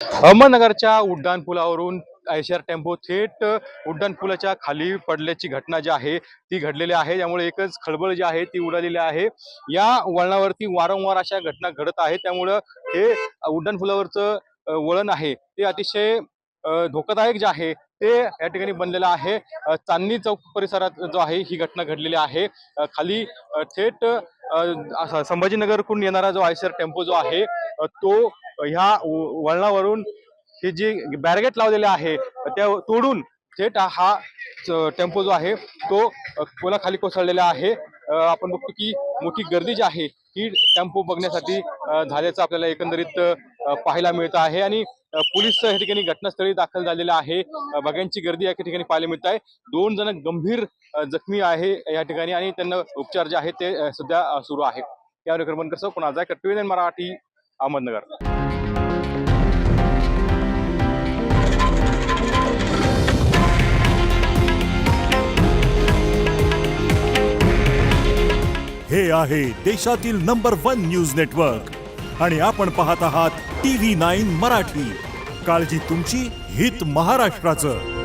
अहमदनगरच्या उड्डाणपुलावरून Eicher tempo थेट उड्डाणपुलाच्या खाली पडल्याची घटना जी आहे ती घडलेली आहे. त्यामुळे एकच खळबळ जी आहे ती उडालेली आहे. या वळणावरती वारंवार अशा घटना घडत आहेत. त्यामुळं हे उड्डाणपुलावरचं वळण आहे ते अतिशय धोकादायक जे आहे ते या ठिकाणी बनलेलं आहे. चांदणी चौक परिसरात जो आहे ही घटना घडलेली आहे. खाली थेट संभाजीनगरकडून येणारा जो आयसर टेम्पो जो आहे तो ह्या व- वळणावरून हे जे बॅरगेट लावलेले आहे त्या तोडून थेट हा च- टेम्पो जो आहे तो अ, पुलाखाली कोसळलेला आहे. आपण बघतो की मोठी गर्दी जी आहे ही टेम्पो बघण्यासाठी झाल्याचं आपल्याला एकंदरीत पाहायला मिळतं आहे. आणि पोलीस या ठिकाणी घटनास्थळी दाखल झालेले आहे. बघ्यांची गर्दी या ठिकाणी पाहायला मिळत आहे. दोन जण गंभीर जखमी आहे या ठिकाणी आणि त्यांना उपचार जे आहे ते सध्या सुरू आहे या क्रमांक कसं पुन्हा जाय टीव्ही मराठी अहमदनगर. हे आहे देशातील नंबर वन न्यूज नेटवर्क. आणि आपण पाहत आहात टी व्ही नाईन मराठी. काळजी तुमची हित महाराष्ट्राचं.